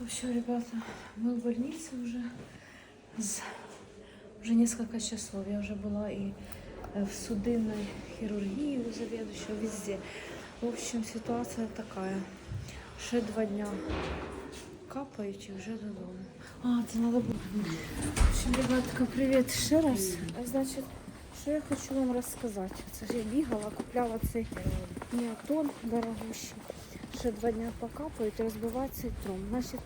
В общем, ребята, мы в больнице уже с- уже несколько часов. Я уже была и э, в судинной хирургии у заведующего, везде. В общем, ситуация такая. Ще два дня капають і вже додому. А, це треба було. В общем, ребятка, привіт ще раз. Значить, що я хочу вам розказати. Це ж я бігала, купляла цей неотон дорогущий. Ще два дня покапають, розбивати цей тром. Значить,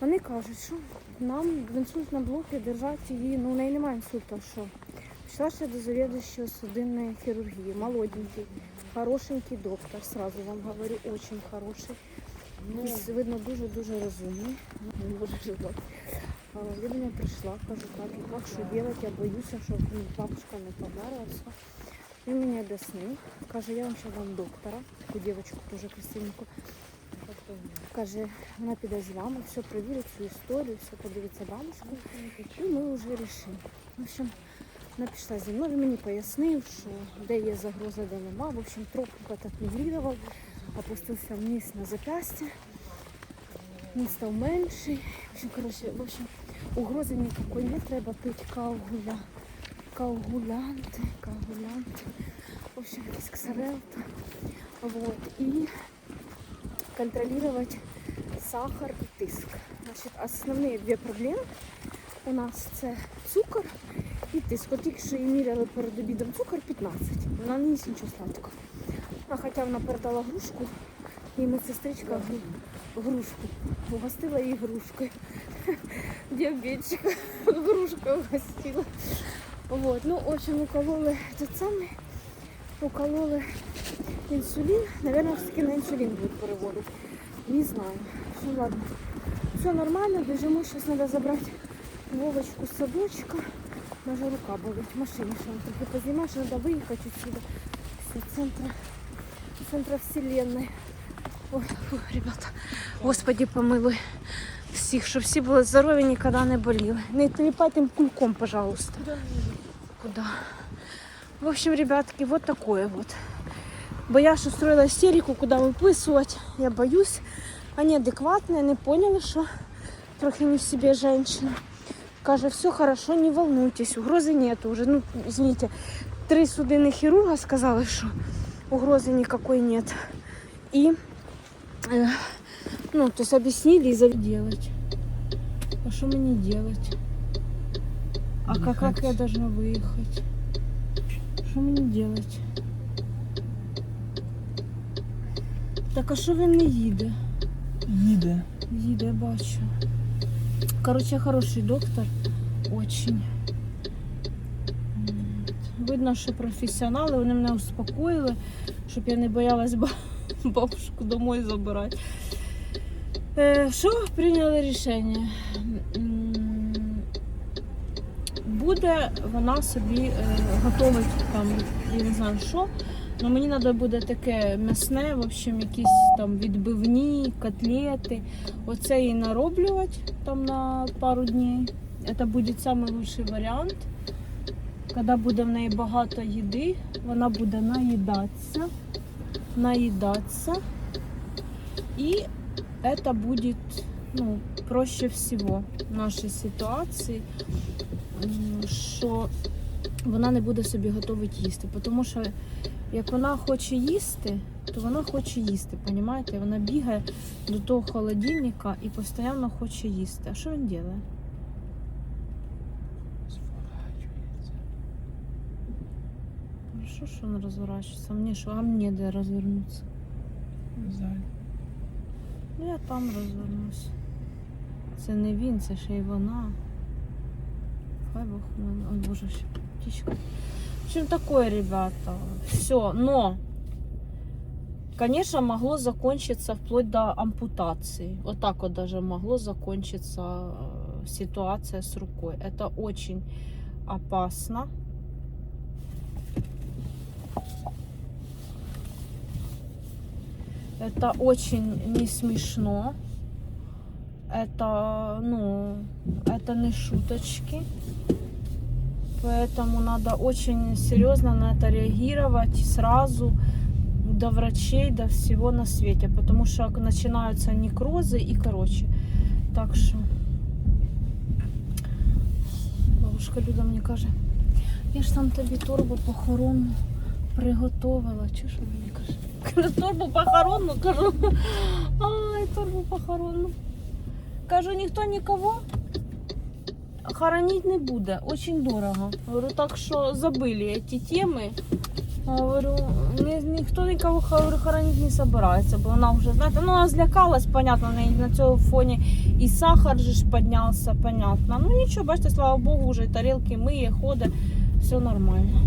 вони кажуть, що нам в інсультному блокі держати її, ну у неї немає інсульту, що. Пішла ще до завідуючого судинної хірургії, молоденький, хорошенький доктор, сразу вам говорю, очень хороший. Ну, видно, дуже-дуже розумний. Не може ждати. А Я до нього прийшла, кажу, так, і як, що робити, я боюся, щоб бабушка не померла. Він мені об'яснив, каже, я вам ще вам доктора, таку дівчинку дуже красивеньку. Каже, вона піде з вами, все провірить цю історію, все подивиться бабушку. І ми вже вирішимо. В общем, вона пішла зі мною, він мені пояснив, що де є загроза, де нема. В общем, трохи мігрував, опустився вниз на запястье. Він став менший. В общем, короче, в общем, угрози ніякої не треба пити каугуля. Каугулянти, каугулянти. В общем, якісь ксарелта. Вот. І контролировать сахар і тиск. Значить, основні дві проблеми у нас це цукор і тиск. От тільки що її міряли перед обідом цукор 15. Вона не їсть нічого сладкого. А хоча вона передала грушку, і медсестричка гру- грушку. Угостила її грушкою. Діабетчика грушкою угостила. Вот. Ну, в общем, укололи этот самий, укололи інсулін. Наверное, все-таки на інсулін будуть переводити. Не знаю. Ну ладно. Все нормально, біжимо. Зараз треба забрати Вовочку з садочка. Може рука болить. В машині ще трохи познімати, що треба виїхати отсюда. З центра, центра вселенной. Ой, фу, ребята, Господи помилуй всіх, щоб всі були здорові, ніколи не боліли. Не тріпайте кульком, пожалуйста. Куда? В общем, ребятки, вот такое вот. Бо я ж устроила истерику, куда выписывать. Я боюсь. Они адекватные, не поняли, что трохи не в себе женщина. Каже, все хорошо, не волнуйтесь, угрози нету. Уже, ну, извините, три судинных хирурга сказали, что угрозы никакой нет. И, э, ну, то есть объяснили и делать. А что мне делать? А как, как я должна выехать? Что мне делать? Так а що він не їде? Їде. Їде, я бачу. Короче, хороший доктор. Очень. М, Видно, що професіонали, вони мене успокоїли, щоб я не боялась ба- бабушку домой забирати. Е, Що прийняли рішення? Буде вона собі е, готовить там, я не знаю що. Ну, мені треба буде таке м'ясне, в общем, якісь там відбивні, котлети. Оце їй нароблювати там на пару днів. Це буде найкращий варіант. Коли буде в неї багато їди, вона буде наїдатися, наїдатися. І це буде ну, проще всього в нашій ситуації, що вона не буде собі готувати їсти. Тому що як вона хоче їсти, то вона хоче їсти, понімаєте? Вона бігає до того холодильника і постійно хоче їсти. А що він робить? Хорошо, що він розворачується. Мені що, а мені де розвернутися? Не знаю. Ну я там розвернусь. Це не він, це ще й вона. Хай Бог мене. Ой, боже, птичка. В общем, такое, ребята. Все, но, конечно, могло закончиться вплоть до ампутации. Вот так вот даже могло закончиться э, ситуация с рукой. Это очень опасно. Это очень не смешно. Это, ну, это не шуточки. Поэтому надо очень серьезно на это реагировать сразу до врачей, до всего на свете, потому что начинаются некрозы и короче. Так що бабушка Люда мені каже, я ж там тобі торбу похоронну приготовила. Чи що мені каже? Каже, торбу похоронну, кажу. Ай, торбу похоронну. Кажу, ніхто нікого хоронить не буде. Очень дорого. Говорю, так що забили ці теми. Говорю, ні, ніхто нікого говорю, хоронить не собирається, бо вона вже, знаєте, ну вона злякалась, понятно, на цьому фоні і сахар же ж піднявся, понятно. Ну нічого, бачите, слава Богу, вже і тарілки миє, ходить, все нормально.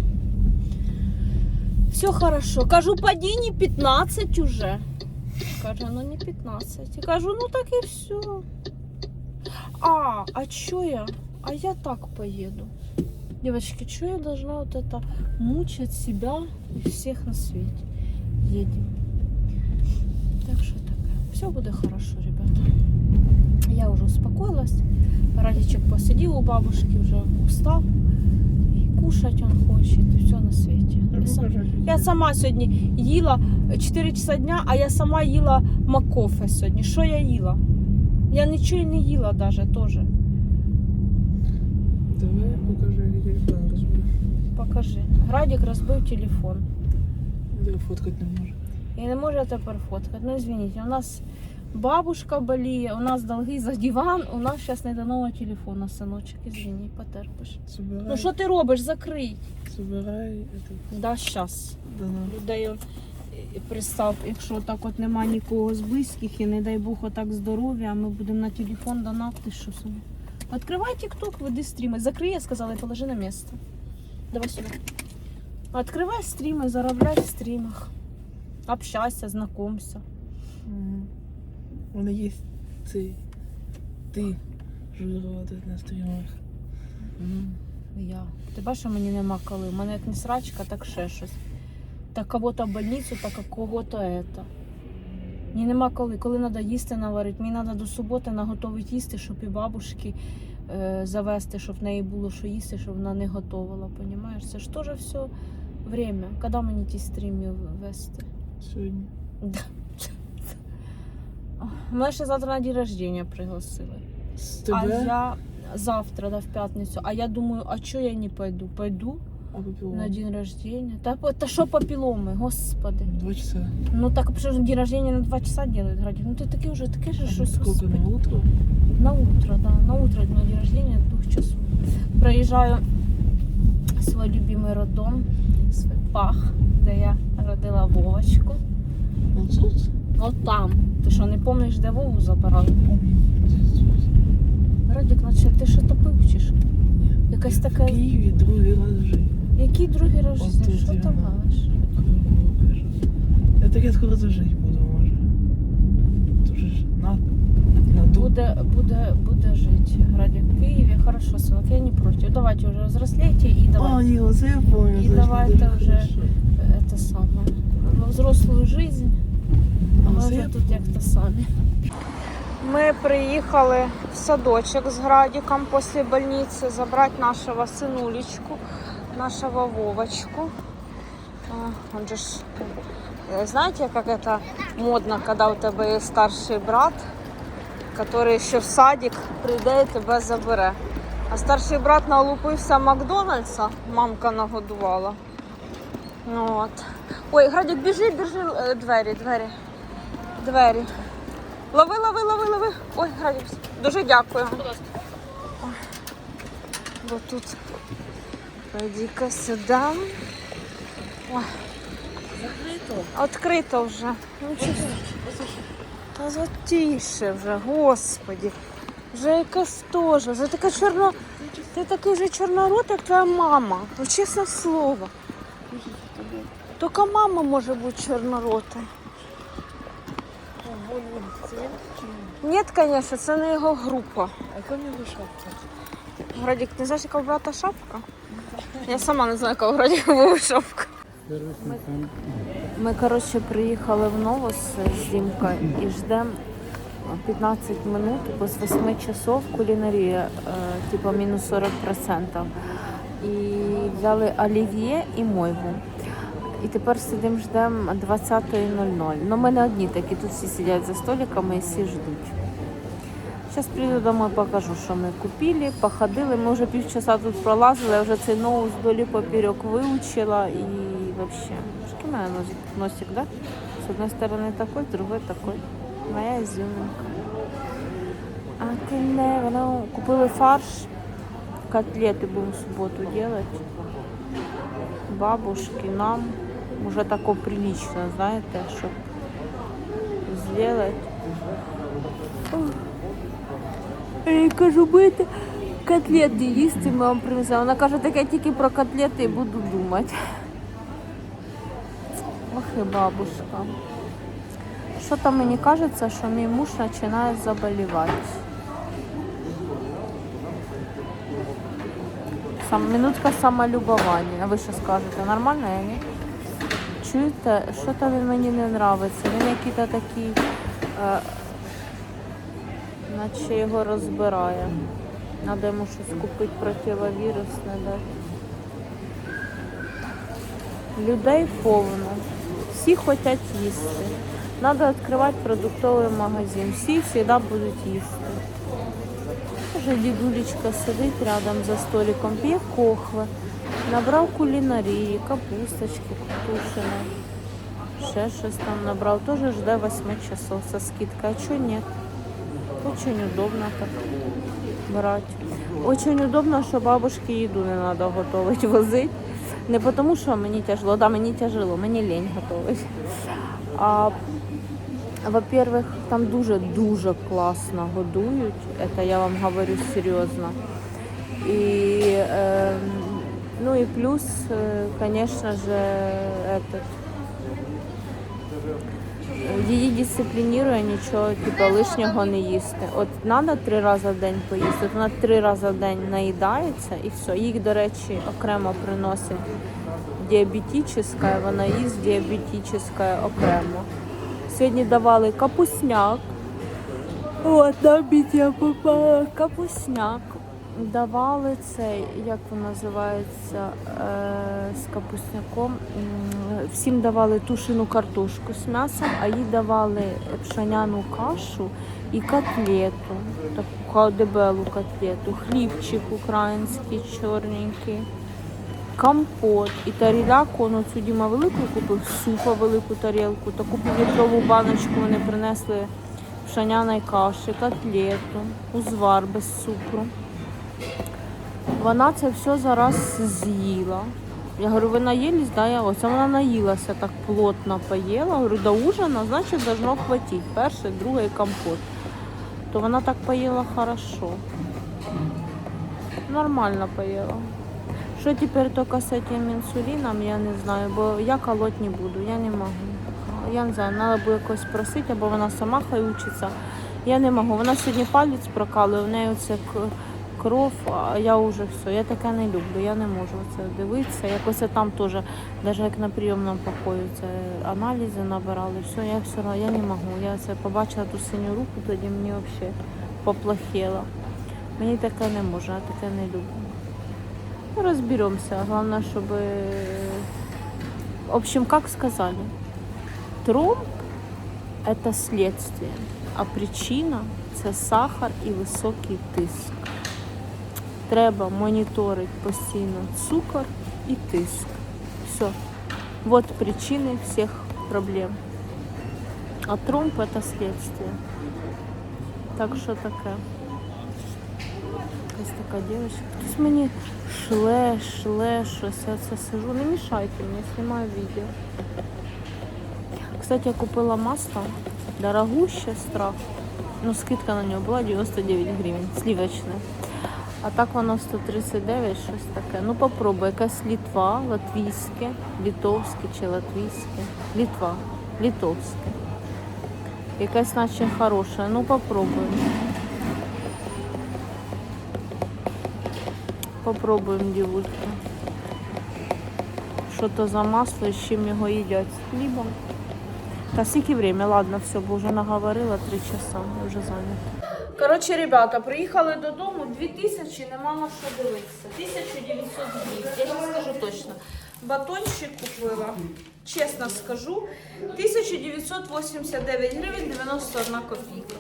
Все хорошо. Кажу, падінні 15 уже. Каже, ну не 15. Я кажу, ну так і все. А, а чё я? А я так поеду. Девочки, что я должна вот это мучать себя и всех на свете? Едем. Так что такое. Все будет хорошо, ребята. Я уже успокоилась. Радичек посидел у бабушки, уже устал. И кушать он хочет, и все на свете. Я, сам- я сама сьогодні їла 4 часа дня, а я сама їла макофе сьогодні. Що я їла? Я нічого й не їла навіть теж. Давай я покажу, як телефон розбив. Покажи. Градик розбив телефон. Я фоткати не можу. І не може тепер фоткати. Ну, извините, у нас бабушка боліє, у нас долги за диван, у нас зараз не до нового телефона, синочок. Извини, потерпиш. Собирай, Ну що ти робиш? Закрий. собирай, это, Да, щас. да, на. Людей пристав, якщо так от нема нікого з близьких і не дай Бог отак здоров'я, а ми будемо на телефон донати, що собі. Відкривай TikTok, веди стріми. Закрий, я сказала, і положи на місце. Давай сюди. Відкривай стріми, заробляй в стрімах. Общайся, знакомся. Мгм. У є цей, ти жирувати на стрімах. Я. Ти бачиш, що мені нема коли. У мене як не срачка, так ще щось. Так кого-то в больницю, так кого-то это. Мені нема коли. Коли треба їсти наварити. Мені треба до суботи наготовити їсти, щоб і бабушки е, завести, щоб в неї було що їсти, щоб вона не готувала. Понімаєш? Це ж теж все время. Коли мені ті стріми вести? Сьогодні. Да. Мене ще завтра на день рождения пригласили. З А я завтра, да, в пятницу. А я думаю, а чё я не пойду? Пойду А попіло? на день рождения. Та, та що папіломи, господи. Два часа. Ну так что же день рождения на два часа делают, Градик? Ну ты таки уже, таке же, что Сколько господи. на утро? На утро, да, на утро на день рождения двух часов. Проезжаю свой любимый роддом, свой пах, де я родила Вовочку. Он тут? От там. Ти що, не пам'ятаєш, де Вову забирали? Градик, наче ти що топив чи що? Якась така. В Києві другий раз в житті. Який другий рождень? Ось Що його. маєш? Я таке скоро зажить буду, може. Тоже ж на, на. Буде, буде, буде жити Градик в Києві. Хорошо, синок, я не проти. Давайте вже взрослейте і А, давайте ні, оце я помню. І значить, давайте дуже вже- хорошо. это самое, во взрослую жизнь. А ми вже тут як-то самі. Ми приїхали в садочок з Градиком після больниці забрати нашого синулечку, нашого Вовочку. А, Он же ж, э, знаете, как это модно, когда у тебе є старший брат, который ще в садик прийде і тебе забере. А старший брат налупився Макдональдса, мамка нагодувала. Ну, от. Ой, Градик, біжи, держи е, двері, двері. Двері. Лови, лови, лови, лови. Ой, Градик, дуже дякую. Ой. Бо тут. Пойди-ка сюди. Ой. Открито вже. Ну? Та затіше вже, господі. Вже якась теж, вже така чорна. Ти такий вже чорнорот, як твоя мама. Ну, чесне слово. Тільки мама може бути чорноротою. Ні, звісно, це не його група. А яка в нього шапка? Градік, ти знаєш, яка брата шапка? Я сама не знаю, у Градіка була шапка. Ми, коротше, приїхали в Новос з Дімкою і ждемо 15 минут, бо з 8 часов кулінарія, е, типу мінус 40%. І взяли олів'є і мойву. І тепер сидимо, ждемо 20.00. Ну, ми не одні такі, тут всі сидять за столиками і всі ждуть. Зараз прийду домой, покажу, що ми купили, походили. Ми вже півчаса тут пролазили, я вже цей ноут вдолі поперек вивчила і взагалі. Шки мене носик, носик, да? З одної сторони такой, з другої такой. Моя изюминка. А ти не, воно купили фарш, котлети будемо в суботу робити. Бабушки, нам. Уже тако прилично, знаєте, щоб зробити. Я кажу, будете котлети їсти, ми вам принесемо. Вона каже, так я тільки про котлети буду думати. Ох і бабушка. Що там мені кажеться, що мій муж починає заболівати. Сам, минутка самолюбування. А ви що скажете? Нормально я ні? Чуєте, що то він мені не подобається. Він який-то такий, е, наче його розбирає. Треба йому щось купити противовірусне дати. Людей повно. Всі хочуть їсти. Треба відкривати продуктовий магазин. Всі завжди будуть їсти. Вже дідулечка сидить рядом за столиком, п'є кохви, набрав кулінарії, капусточки тушеної. Ще щось там набрав. Теж жде 8 часов со скидкой. А чого ні? Очень удобно так брать. Очень удобно, що бабушки їду не треба готувати, возити. Не тому, що мені тяжело, да, мені тяжело, мені лень готувати. А во-первых, там дуже-дуже класно годують. Это я вам говорю серйозно. І, е, ну і плюс, е, конечно же, этот, її дисциплінує нічого типу, лишнього не їсти. От треба три рази в день поїсти, от вона три рази в день наїдається і все. Їх, до речі, окремо приносять діабетичне, вона їсть діабетичне окремо. Сьогодні давали капусняк. От, на я попала. Капусняк. Давали цей, як він називається, е, з капусняком. Всім давали тушену картошку з м'ясом, а їй давали пшеняну кашу і котлету, таку дебелу котлету, хлібчик український, чорненький компот і таріляку, ну цю Діма велику купив, супа велику тарілку, таку півлітрову баночку вони принесли пшеняної каші, котлету, узвар без цукру. Вона це все зараз з'їла. Я говорю, ви наїлись? Да, ось. Вона наїлася так плотно поїла. Говорю, до ужина, значить, должно хватить. Перший, другий компот. То вона так поїла хорошо. Нормально поїла. Що тепер тільки з цим інсуліном, я не знаю, бо я колоть не буду, я не можу. Я не знаю, треба буде якось просити, або вона сама хай учиться. Я не можу. Вона сьогодні палець прокалує, в неї оце кров, а я вже все. Я таке не люблю, я не можу це дивитися. Якось я там теж, навіть як на прийомному покої, це аналізи набирали, все, я все одно, я не можу. Я це побачила ту синю руку, тоді мені взагалі поплохело. Мені таке не можна, я таке не люблю. Ну, разберемся. Главное, чтобы... В общем, как сказали, тромб – это следствие, а причина – це сахар і високий тиск. Треба моніторити постійно цукор і тиск. Все. Вот причины всех проблем. А тромб – это следствие. Так що таке. Якась така дівчинка. Хтось мені шле, шле, щось. Я це сижу. Не мішайте мені, знімаю відео. Кстати, я купила масло. Дорогуще страх. Ну, скидка на нього була 99 гривень, сливочне. А так воно 139, щось таке. Ну попробуй, якась Літва, латвійське, літовське чи латвійське. Літва, літовське. Якась наче хороша. Ну попробуємо. Попробуємо, дівульки. Що то за масло і з чим його їдять? З хлібом. Та скільки время? Ладно, все, бо вже наговорила три часа, я вже зайнята. Коротше, ребята, приїхали додому, 2000 нема на що дивитися. 1900 гривень, я вам скажу точно. Батончик купила, чесно скажу, 1989 гривень 91 копійка.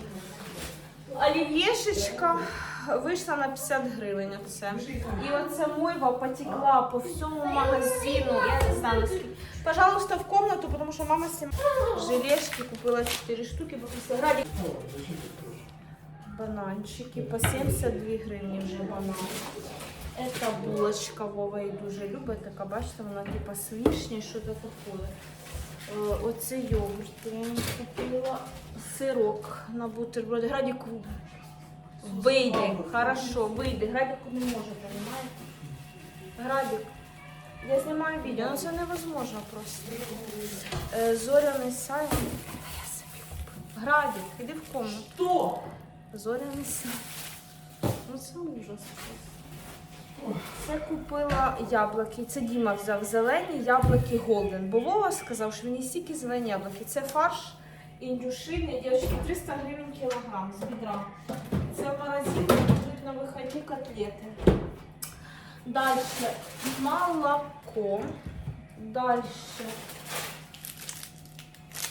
Олів'єшечка вийшла на 50 гривень. Оце. І оце мойва потекла по всьому магазину. Я не знаю наскільки. Пожалуйста, в комнату, потому что мама снимает. Желешки купила 4 штуки, попросила. Ради. Бананчики по 72 гривні вже банан. Це булочка Вова і дуже любить. Така, бачите, вона типа з вишні, що таке. Е, Оце йогурт купила. Сирок на бутерброди. Градіку вийде, хорошо, вийде. Градіку не може, розумієте? Градік. Я знімаю відео, ну це невозможно просто. Е, Зоряний сайт. Градік, іди в комнату. Що? Зоряний сайт. Ну це ужас. Це купила яблуки. Це Діма взяв зелені яблуки Голден. Бо Вова сказав, що він стільки зелені яблуки. Це фарш індюшини, дівчатки, 300 гривень кілограм з відра. Це в будуть на виході котлети. Далі молоко. Далі.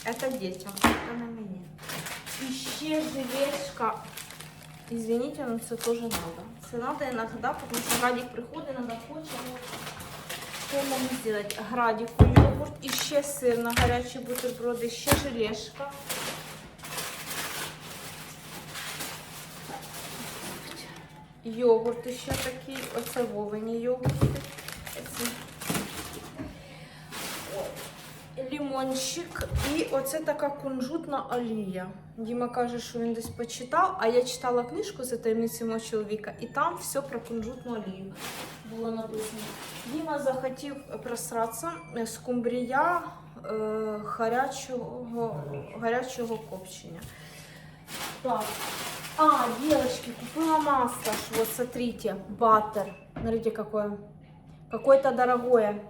Это детям, это на мені. І ще желешка. Извините, но це теж надо. Це надо иногда, потому что Градик приходить, надо хоче. ну, Що нам сделать? Градику йогурт, і ще сир на гарячі бутерброди, ще желешка. Йогурт ще такий, оце вовені йогурти. Лімончик і оце така кунжутна олія. Діма каже, що він десь почитав, а я читала книжку за таємниці мого чоловіка, і там все про кунжутну олію було написано. Діма захотів просратися е, скумбрія е, гарячого, гарячого копчення. Так. А, девочки, купила масло. Вот смотрите, баттер. Смотрите, какое. Какое-то дорогое.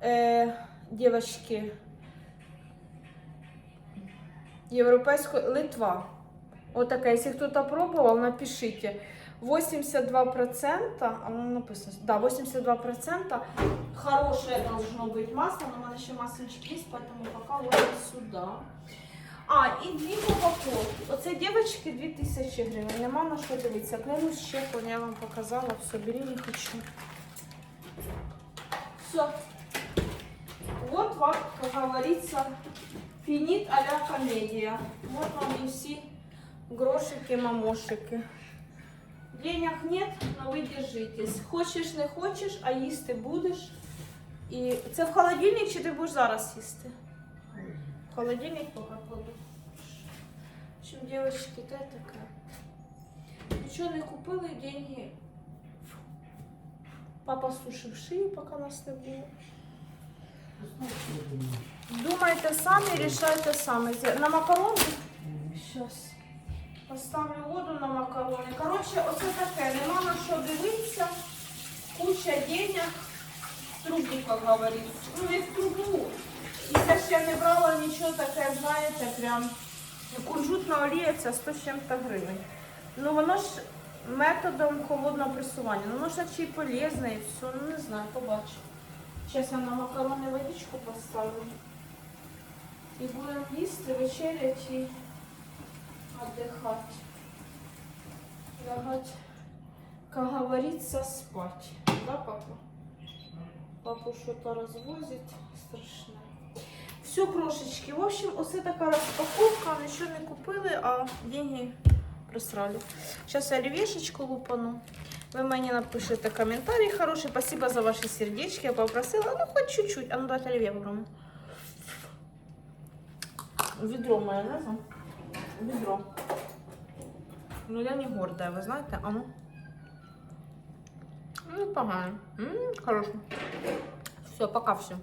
Э, девочки. Европейская Литва. Вот такая. Если кто-то пробовал, напишите. 82%, а ну написано, да, 82% хорошее должно быть масло, но у меня еще масличек есть, поэтому пока вот сюда. А, і дві упаковки. Оце дівчатки 2000 гривень. Нема на що дивитися. Клянусь щеплення, я вам показала. Все, бери, не хочу. Все. Вот вам, как говорится, финит а-ля комедия. Вот вам и все грошики, мамошики. Денег нет, но ви держитесь. Хочеш, не хочеш, а їсти будеш. І це в холодильник чи ти будеш зараз їсти? В холодильник пока кладу. В девочки, да, такая. Ничего не купили, деньги. Папа сушив шию, пока нас не було. Думайте самі, рішайте самі. На макарони? Щас. Поставлю воду на макарони. Коротше, оце таке. Нема на що дивитися. Куча денег. Трубі, як говориться. Ну, від трубу. І це ще не брала нічого таке, знаєте, прям кунжутна олія це 100 з чим-то гривень. Ну воно ж методом холодного пресування. Ну воно ж і полезне і все. Ну не знаю, побачу. Зараз я на макарони водичку поставлю. І будемо їсти, вечерять і отдыхать. Лягать, как говорится, спать. Да, папа? Папу что-то развозить страшно. Все, крошечки. В общем, оце така розпаковка. Нічого не купили, а деньги просрали. Сейчас я оливешечку лупану. Ви мені напишете коментарі хороший. Спасибо за ваші сердечки. Я попросила, ну хоть чуть-чуть. А ну дайте оливье попробуем. Ведро майонеза. Ведро. Ну я не гордая, ви знаєте, а ну. Ну, погано. М, Хорошо. Все, пока все.